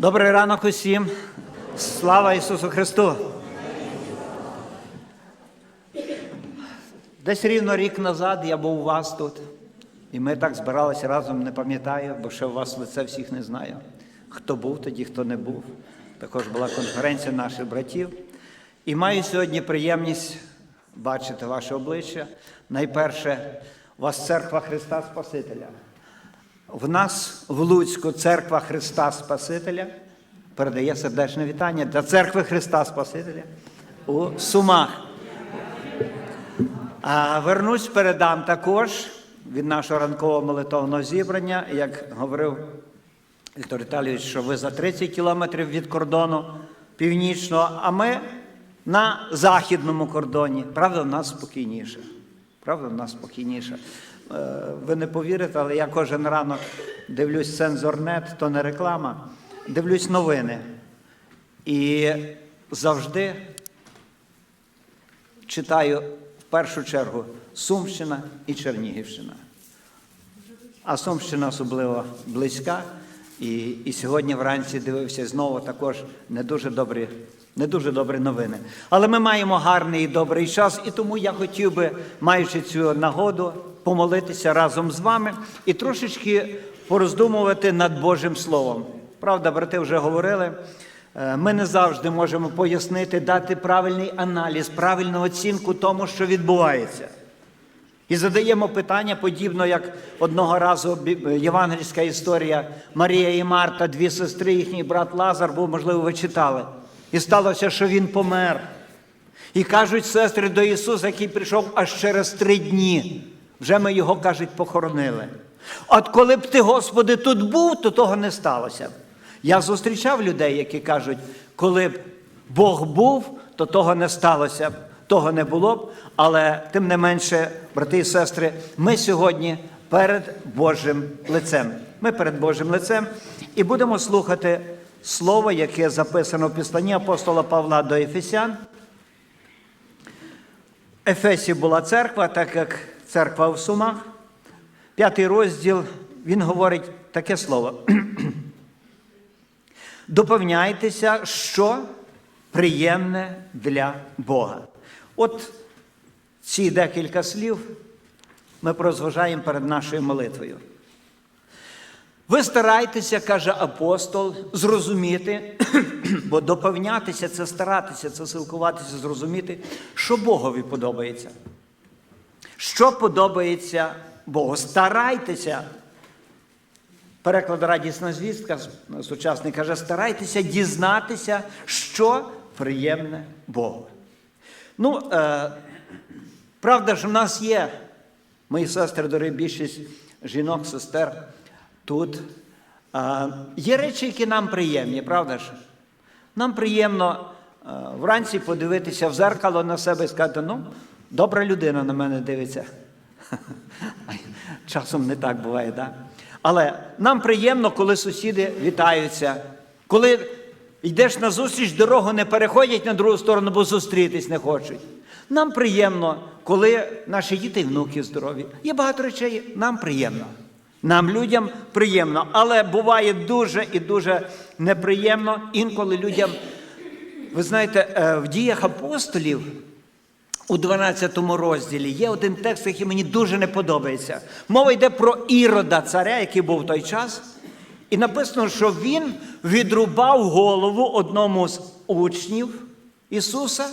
Добрий ранок усім. Слава Ісусу Христу! Десь рівно рік назад я був у вас тут. І ми так збиралися разом, не пам'ятаю, бо ще у вас лице всіх не знаю. Хто був тоді, хто не був. Також була конференція наших братів. І маю сьогодні приємність бачити ваше обличчя. Найперше, у вас церква Христа Спасителя. В нас в Луцьку церква Христа Спасителя передає сердечне вітання для церкви Христа Спасителя у Сумах. А вернусь передам також від нашого ранкового молитовного зібрання, як говорив Віктор Віталійович, що ви за 30 кілометрів від кордону північного, а ми на західному кордоні. Правда, в нас спокійніше. Правда, в нас спокійніше. Е, Ви не повірите, але я кожен ранок дивлюсь цензорнет, то не реклама, дивлюсь новини. І завжди читаю в першу чергу Сумщина і Чернігівщина. А Сумщина особливо близька. І, і сьогодні вранці дивився знову також не дуже добрі, не дуже добрі новини. Але ми маємо гарний і добрий час, і тому я хотів би, маючи цю нагоду, помолитися разом з вами і трошечки пороздумувати над Божим Словом. Правда, брати вже говорили. е, Ми не завжди можемо пояснити, дати правильний аналіз, правильну оцінку тому, що відбувається. І задаємо питання, подібно як одного разу євангельська історія Марія і Марта, дві сестри, їхній брат Лазар, був, можливо, ви читали. І сталося, що він помер. І кажуть сестри до Ісуса, який прийшов аж через три дні. Вже ми його, кажуть, похоронили. От коли б ти, Господи, тут був, то того не сталося. Я зустрічав людей, які кажуть, коли б Бог був, то того не сталося б, того не було б. Але тим не менше, брати і сестри, ми сьогодні перед Божим лицем. Ми перед Божим лицем і будемо слухати слово, яке записано в післанні апостола Павла до Ефесян. Ефесі була церква, так як церква в Сумах. П'ятий розділ, він говорить таке слово. Доповняйтеся, що приємне для Бога. От ці декілька слів ми прозважаємо перед нашою молитвою. Ви старайтеся, каже апостол, зрозуміти, бо доповнятися це старатися, це силкуватися, зрозуміти, що Богові подобається. Що подобається Богу. Старайтеся. Переклад радісна звістка сучасний каже, старайтеся дізнатися, що приємне Богу. Ну, е, правда ж, в нас є, мої сестри, дорогі, більшість жінок, сестер тут. Е, є речі, які нам приємні, правда ж? Нам приємно е, вранці подивитися в зеркало на себе і сказати, ну, добра людина на мене дивиться. Часом не так буває, так? Але нам приємно, коли сусіди вітаються, коли йдеш на зустріч, дорогу не переходять на другу сторону, бо зустрітись не хочуть. Нам приємно, коли наші діти і внуки здорові. Є багато речей, нам приємно. Нам, людям, приємно, але буває дуже і дуже неприємно інколи людям. Ви знаєте, е, в діях апостолів у 12 розділі є один текст, який мені дуже не подобається. Мова йде про Ірода, царя, який був в той час. І написано, що він відрубав голову одному з учнів Ісуса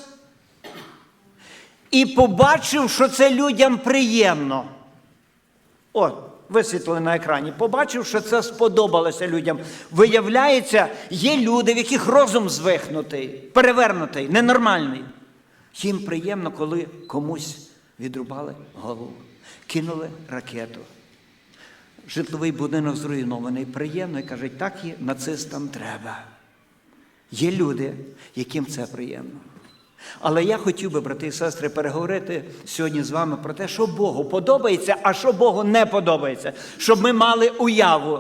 і побачив, що це людям приємно. О, висвітлили на екрані. Побачив, що це сподобалося людям. Виявляється, є люди, в яких розум звихнутий, перевернутий, ненормальний. Їм приємно, коли комусь відрубали голову, кинули ракету. Житловий будинок зруйнований. Приємно і кажуть, так і нацистам треба. Є люди, яким це приємно. Але я хотів би, брати і сестри, переговорити сьогодні з вами про те, що Богу подобається, а що Богу не подобається, щоб ми мали уяву.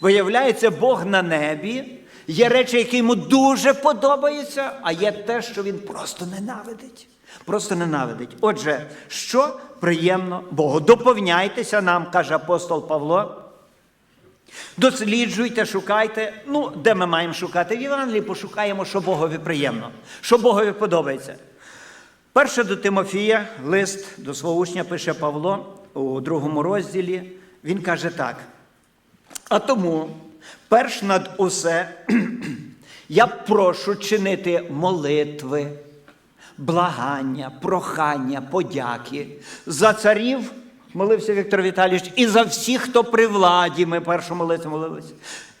Виявляється, Бог на небі. Є речі, які йому дуже подобаються, а є те, що він просто ненавидить. Просто ненавидить. Отже, що приємно Богу? Доповняйтеся нам, каже апостол Павло, Досліджуйте, шукайте. Ну, де ми маємо шукати? В Євангелії пошукаємо, що Богові приємно, що Богові подобається. Перше до Тимофія, лист до свого учня пише Павло у другому розділі. Він каже так. А тому, перш над усе, я прошу чинити молитви, благання, прохання, подяки за царів, молився Віктор Віталійович, і за всіх, хто при владі. Ми першу молитву молилися.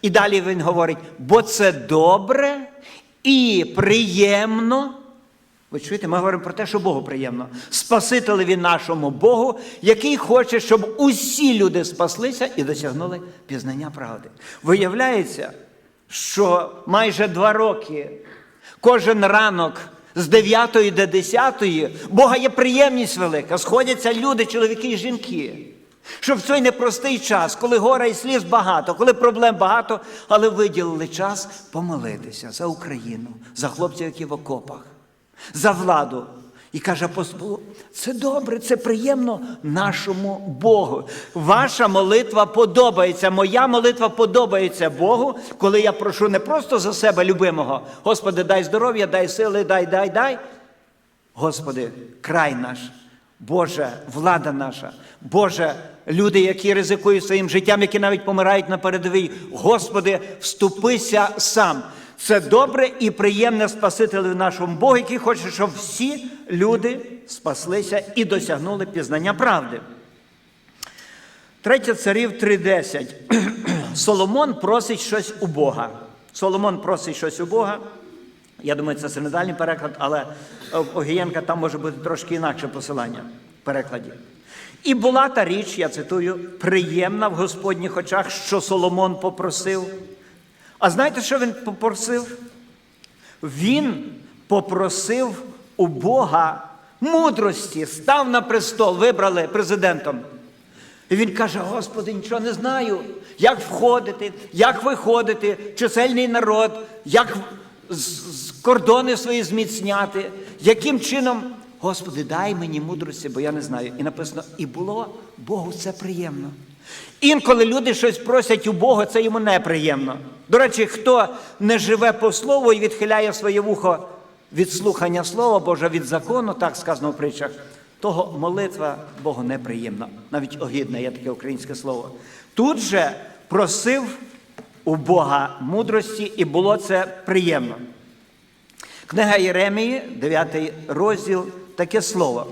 І далі він говорить: бо це добре і приємно. Ви чуєте, ми говоримо про те, що Богу приємно. Спасителеві нашому Богу, який хоче, щоб усі люди спаслися і досягнули пізнання правди. Виявляється, що майже два роки кожен ранок з 9 до 10 Бога є приємність велика. Сходяться люди, чоловіки і жінки. Щоб в цей непростий час, коли гора і сліз багато, коли проблем багато, але виділили час помолитися за Україну, за хлопців, які в окопах, за владу. І каже апостол, це добре, це приємно нашому Богу. Ваша молитва подобається. Моя молитва подобається Богу, коли я прошу не просто за себе любимого. Господи, дай здоров'я, дай сили, дай, дай, дай. Господи, край наш, Боже, влада наша, Боже, люди, які ризикують своїм життям, які навіть помирають на передовій. Господи, вступися сам. Це добре і приємне Спасителю нашому Богу, який хоче, щоб всі люди спаслися і досягнули пізнання правди. Третє царів 3.10. Соломон просить щось у Бога. Соломон просить щось у Бога. Я думаю, це синодальний переклад, але в Огієнка там може бути трошки інакше посилання в перекладі. І була та річ, я цитую, приємна в Господніх очах, що Соломон попросив. А знаєте, що він попросив? Він попросив у Бога мудрості, став на престол, вибрали президентом. І він каже: Господи, нічого не знаю, як входити, як виходити, чисельний народ, як кордони свої зміцняти, яким чином. Господи, дай мені мудрості, бо я не знаю. І написано, і було Богу це приємно. Інколи люди щось просять у Бога, це йому неприємно. До речі, хто не живе по слову і відхиляє своє вухо від слухання Слова Божа, від закону, так сказано в притчах, того молитва Богу неприємна, навіть огидна, є таке українське слово. Тут же просив у Бога мудрості, і було це приємно. Книга Єремії, 9 розділ, таке слово.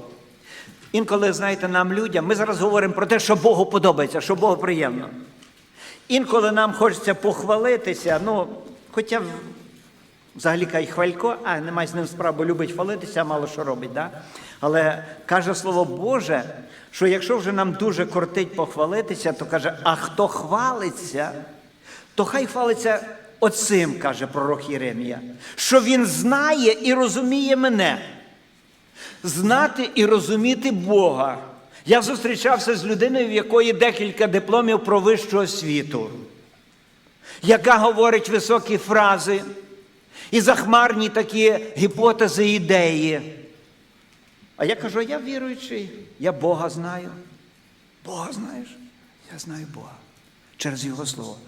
Інколи, знаєте, нам людям, ми зараз говоримо про те, що Богу подобається, що Богу приємно. Інколи нам хочеться похвалитися, ну, хоча взагалі кай хвалько, а немає з ним справ, бо любить хвалитися, мало що робить. Да? Але каже Слово Боже, що якщо вже нам дуже кортить похвалитися, то каже, а хто хвалиться, то хай хвалиться оцим, каже пророк Єремія, що він знає і розуміє мене. Знати і розуміти Бога. Я зустрічався з людиною, в якої декілька дипломів про вищу освіту, яка говорить високі фрази і захмарні такі гіпотези, ідеї. А я кажу, я віруючий, я Бога знаю. Бога знаєш? Я знаю Бога через Його Слово.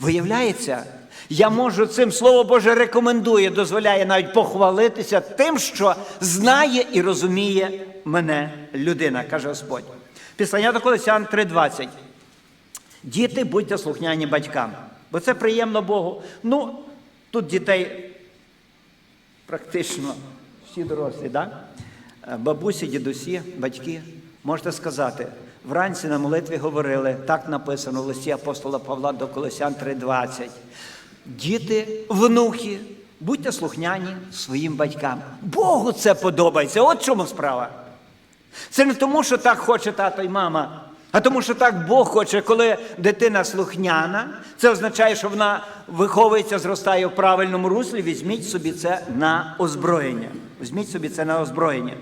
Виявляється, я можу цим Слово Боже рекомендує, дозволяє навіть похвалитися тим, що знає і розуміє мене людина, каже Господь. Післання до Колосян 3:20. Діти, будьте слухняні батькам, бо це приємно Богу. Ну, тут дітей практично всі дорослі, да? Бабусі, дідусі, батьки. Можете сказати, вранці на молитві говорили, так написано в листі апостола Павла до Колосян 3:20. Діти, внуки, будьте слухняні своїм батькам. Богу це подобається. От чому справа. Це не тому, що так хоче тато і мама, а тому, що так Бог хоче, коли дитина слухняна, це означає, що вона виховується, зростає в правильному руслі. Візьміть собі це на озброєння. Візьміть собі це на озброєння.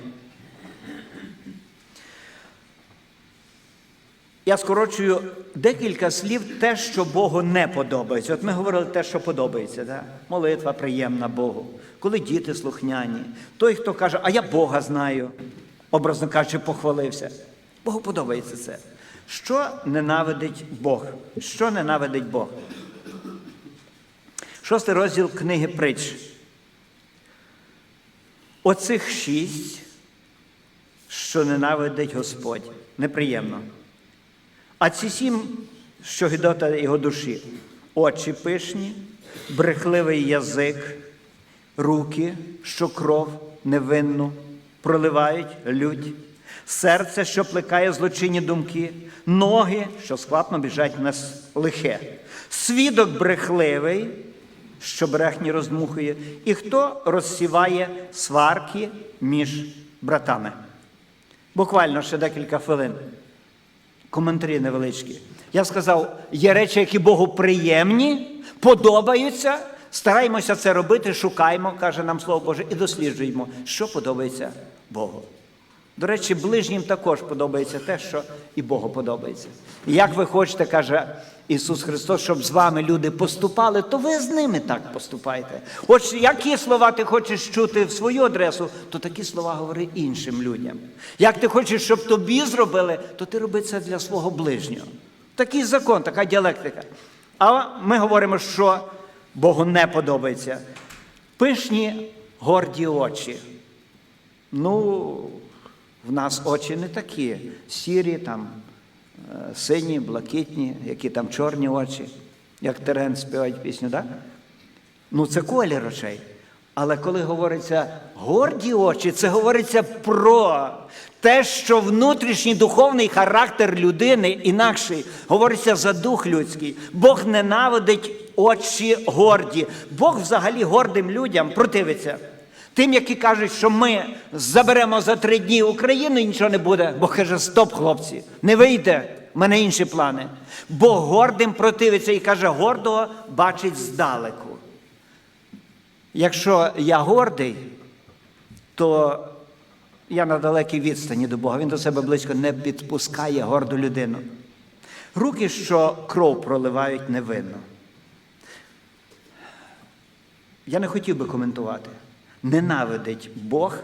Я скорочую декілька слів те, що Богу не подобається. От ми говорили те, що подобається. Да? Молитва приємна Богу. Коли діти слухняні, той, хто каже, а я Бога знаю, образно кажучи, похвалився. Богу подобається це. Що ненавидить Бог? Що ненавидить Бог? Шостий розділ книги притч. Оцих шість, що ненавидить Господь. Неприємно. А ці сім, що гидота його душі, очі пишні, брехливий язик, руки, що кров невинну проливають лють, серце, що плекає злочинні думки, ноги, що складно біжать на лихе, свідок брехливий, що брехні роздмухує, і хто розсіває сварки між братами. Буквально ще декілька хвилин. Коментарі невеличкі. Я сказав, є речі, які Богу приємні, подобаються. Стараємося це робити, шукаємо, каже нам Слово Боже, і досліджуємо, що подобається Богу. До речі, ближнім також подобається те, що і Богу подобається. І як ви хочете, каже Ісус Христос, щоб з вами люди поступали, то ви з ними так поступайте. От які слова ти хочеш чути в свою адресу, то такі слова говори іншим людям. Як ти хочеш, щоб тобі зробили, то ти роби це для свого ближнього. Такий закон, така діалектика. А ми говоримо, що Богу не подобається. Пишні горді очі. Ну, в нас очі не такі. Сірі, там, сині, блакитні, які там чорні очі, як Терен співають пісню, так? Ну, це колір очей. Але коли говориться горді очі, це говориться про те, що внутрішній духовний характер людини інакший, говориться за дух людський. Бог ненавидить очі горді. Бог взагалі гордим людям противиться. Тим, які кажуть, що ми заберемо за три дні Україну і нічого не буде. Бог каже, стоп, хлопці, не вийде, в мене інші плани. Бог гордим противиться і каже, гордого бачить здалеку. Якщо я гордий, то я на далекій відстані до Бога. Він до себе близько не підпускає горду людину. Руки, що кров проливають невинно. Я не хотів би коментувати. Ненавидить Бог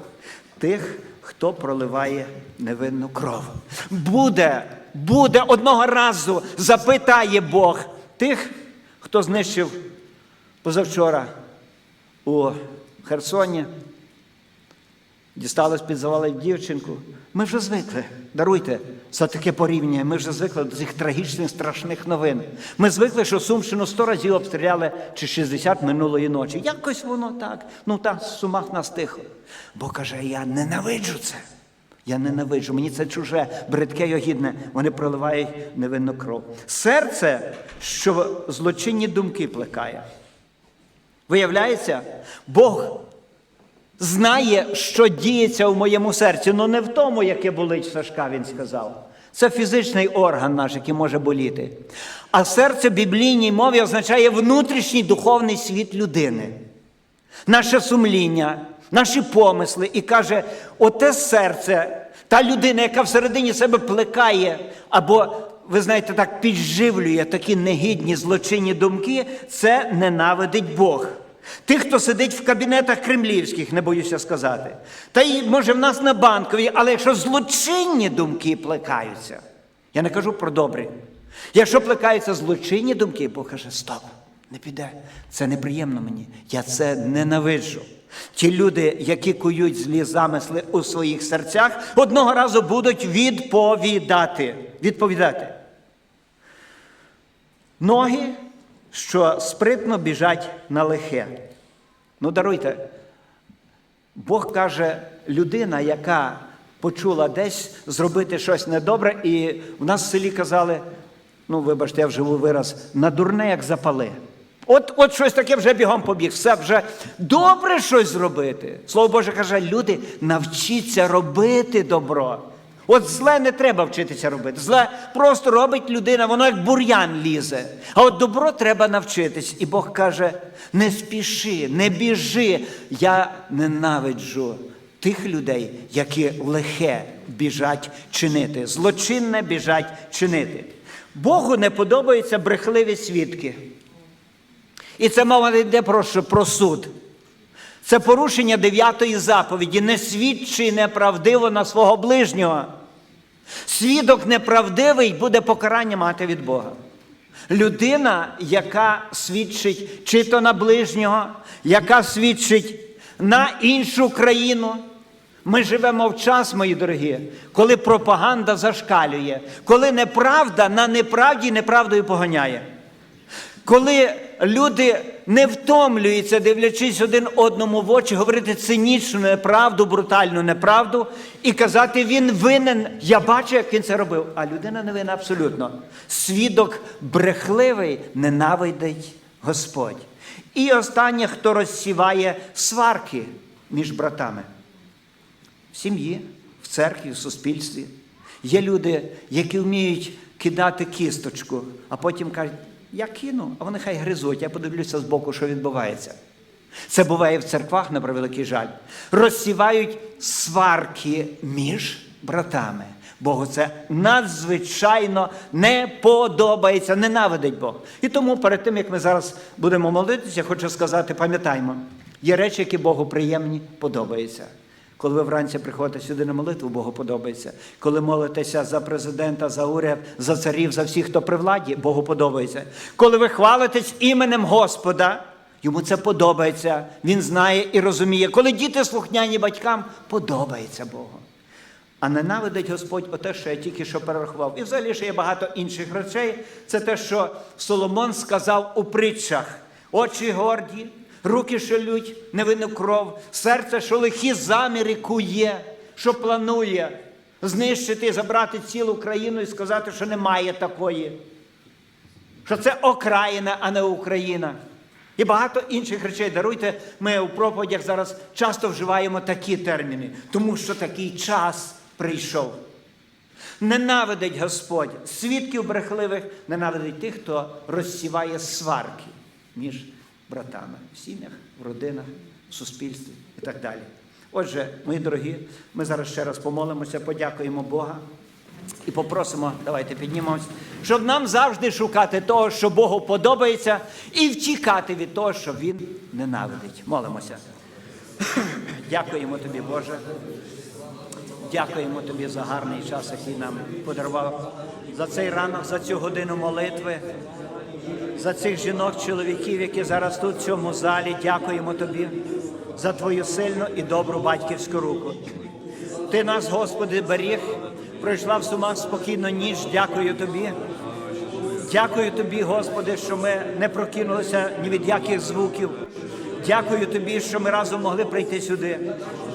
тих, хто проливає невинну кров. Буде, буде одного разу запитає Бог тих, хто знищив позавчора у Херсоні, дістали з-під завалів дівчинку. Ми вже звикли, даруйте за таке порівняння. Ми вже звикли до цих трагічних, страшних новин. Ми звикли, що Сумщину сто разів обстріляли чи 60 минулої ночі. Якось воно так. Ну так, в сумах нас тихо. Бо каже, я ненавиджу це. Я ненавиджу, мені це чуже, бридке й огідне. Вони проливають невинну кров. Серце, що злочинні думки плекає. Виявляється, Бог знає, що діється в моєму серці, але не в тому, яке болить Сашка, він сказав. Це фізичний орган наш, який може боліти. А серце в біблійній мові означає внутрішній духовний світ людини, наше сумління, наші помисли. І каже, оте серце, та людина, яка всередині себе плекає, або, ви знаєте, так підживлює такі негідні злочинні думки, це ненавидить Бог. Тих, хто сидить в кабінетах кремлівських, не боюся сказати. Та й може в нас на банковій, але якщо злочинні думки плекаються, я не кажу про добрі. Якщо плекаються злочинні думки, Бог каже, стоп, не піде. Це неприємно мені. Я це ненавиджу. Ті люди, які кують злі замисли у своїх серцях, одного разу будуть відповідати. Відповідати. Ноги, що спритно біжать на лихе. Ну, даруйте. Бог каже, людина, яка почула десь зробити щось недобре, і в нас в селі казали, ну, вибачте, я вживу вираз, на дурне, як запали. От, от щось таке вже бігом побіг. Все вже добре щось зробити. Слово Боже каже, люди, навчіться робити добро. От зле не треба вчитися робити. Зле просто робить людина, воно як бур'ян лізе. А от добро треба навчитись. І Бог каже: не спіши, не біжи. Я ненавиджу тих людей, які лихе біжать чинити, злочинне біжать чинити. Богу не подобаються брехливі свідки. І це мова не йде про, про суд. Це порушення дев'ятої заповіді. Не свідчи неправдиво на свого ближнього. Свідок неправдивий буде покарання мати від Бога. Людина, яка свідчить чи то на ближнього, яка свідчить на іншу країну. Ми живемо в час, мої дорогі, коли пропаганда зашкалює, коли неправда на неправді неправдою поганяє. Коли люди не втомлюються, дивлячись один одному в очі, говорити цинічну неправду, брутальну неправду і казати, він винен. Я бачу, як він це робив. А людина не винна абсолютно. Свідок брехливий ненавидить Господь. І останнє, хто розсіває сварки між братами в сім'ї, в церкві, в суспільстві. Є люди, які вміють кидати кісточку, а потім кажуть, я кину, а вони хай гризуть, я подивлюся з боку, що відбувається. Це буває в церквах, на превеликий жаль. Розсівають сварки між братами. Богу це надзвичайно не подобається, ненавидить Бог. І тому перед тим, як ми зараз будемо молитися, хочу сказати, пам'ятаймо, є речі, які Богу приємні, подобаються. Коли ви вранці приходите сюди на молитву, Богу подобається. Коли молитеся за президента, за уряд, за царів, за всіх, хто при владі, Богу подобається. Коли ви хвалитесь іменем Господа, йому це подобається. Він знає і розуміє. Коли діти слухняні батькам, подобається Богу. А ненавидить Господь оте, що я тільки що перерахував. І взагалі ще є багато інших речей. Це те, що Соломон сказав у притчах: очі горді, руки що невинну кров, серце, що лихі заміри кує, що планує знищити, забрати цілу країну і сказати, що немає такої. Що це окраїна, а не Україна. І багато інших речей. Даруйте, ми у проповідях зараз часто вживаємо такі терміни, тому що такий час прийшов. Ненавидить Господь свідків брехливих, ненавидить тих, хто розсіває сварки між братами в сім'ях, в родинах, в суспільстві і так далі. Отже, мої дорогі, ми зараз ще раз помолимося, подякуємо Бога і попросимо, давайте піднімемось, щоб нам завжди шукати того, що Богу подобається, і втікати від того, що Він ненавидить. Молимося. Дякуємо тобі, Боже. Дякуємо тобі за гарний час, який нам подарував, за цей ранок, за цю годину молитви, за цих жінок, чоловіків, які зараз тут, в цьому залі. Дякуємо тобі за твою сильну і добру батьківську руку. Ти нас, Господи, беріг, пройшла в сумах спокійно ніч. Дякую тобі. Дякую тобі, Господи, що ми не прокинулися ні від яких звуків. Дякую тобі, що ми разом могли прийти сюди.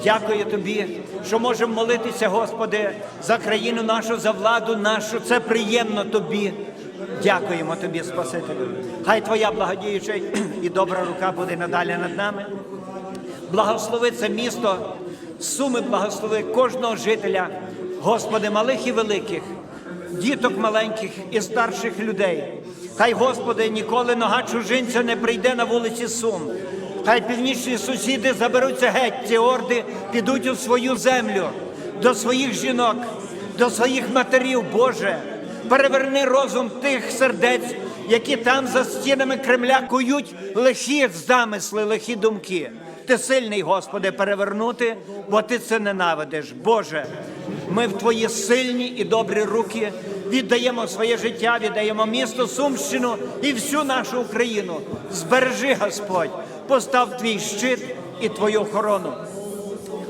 Дякую тобі, що можемо молитися, Господи, за країну нашу, за владу нашу. Це приємно тобі. Дякуємо тобі, Спасителю. Хай Твоя благодіюча і добра рука буде надалі над нами. Благослови це місто, суми благослови кожного жителя, Господи, малих і великих, діток маленьких і старших людей. Хай, Господи, ніколи нога чужинця не прийде на вулиці Сум. Хай північні сусіди заберуться геть, ці орди підуть у свою землю, до своїх жінок, до своїх матерів, Боже. Переверни розум тих сердець, які там за стінами Кремля кують лихі замисли, лихі думки. Ти сильний, Господи, перевернути, бо ти це ненавидиш. Боже, ми в Твої сильні і добрі руки віддаємо своє життя, віддаємо місто Сумщину і всю нашу Україну. Збережи, Господь, постав твій щит і Твою охорону.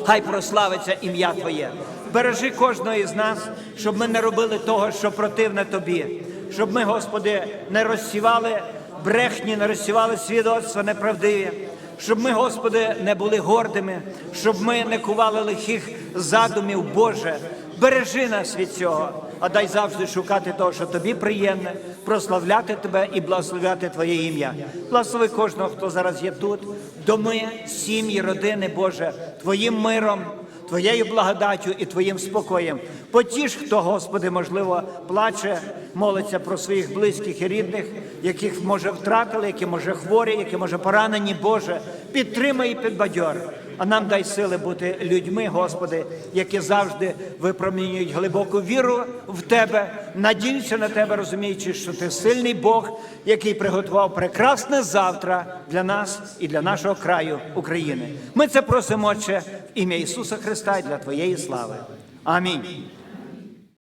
Хай прославиться ім'я Твоє. Бережи кожного із нас, щоб ми не робили того, що противне Тобі, щоб ми, Господи, не розсівали брехні, не розсівали свідоцтва неправдиві, щоб ми, Господи, не були гордими, щоб ми не кували лихих задумів, Боже. Бережи нас від цього, а дай завжди шукати того, що тобі приємне, прославляти тебе і благословляти Твоє ім'я. Благослови кожного, хто зараз є тут, доми, сім'ї, родини, Боже, Твоїм миром. Твоєю благодаттю і Твоїм спокоєм. Потіш, хто, Господи, можливо, плаче, молиться про своїх близьких і рідних, яких може втратили, які може хворі, які може поранені, Боже, підтримай і підбадьор. А нам дай сили бути людьми, Господи, які завжди випромінюють глибоку віру в Тебе, надіються на Тебе, розуміючи, що Ти сильний Бог, який приготував прекрасне завтра для нас і для нашого краю України. Ми це просимо, Отче, в ім'я Ісуса Христа і для Твоєї слави. Амінь.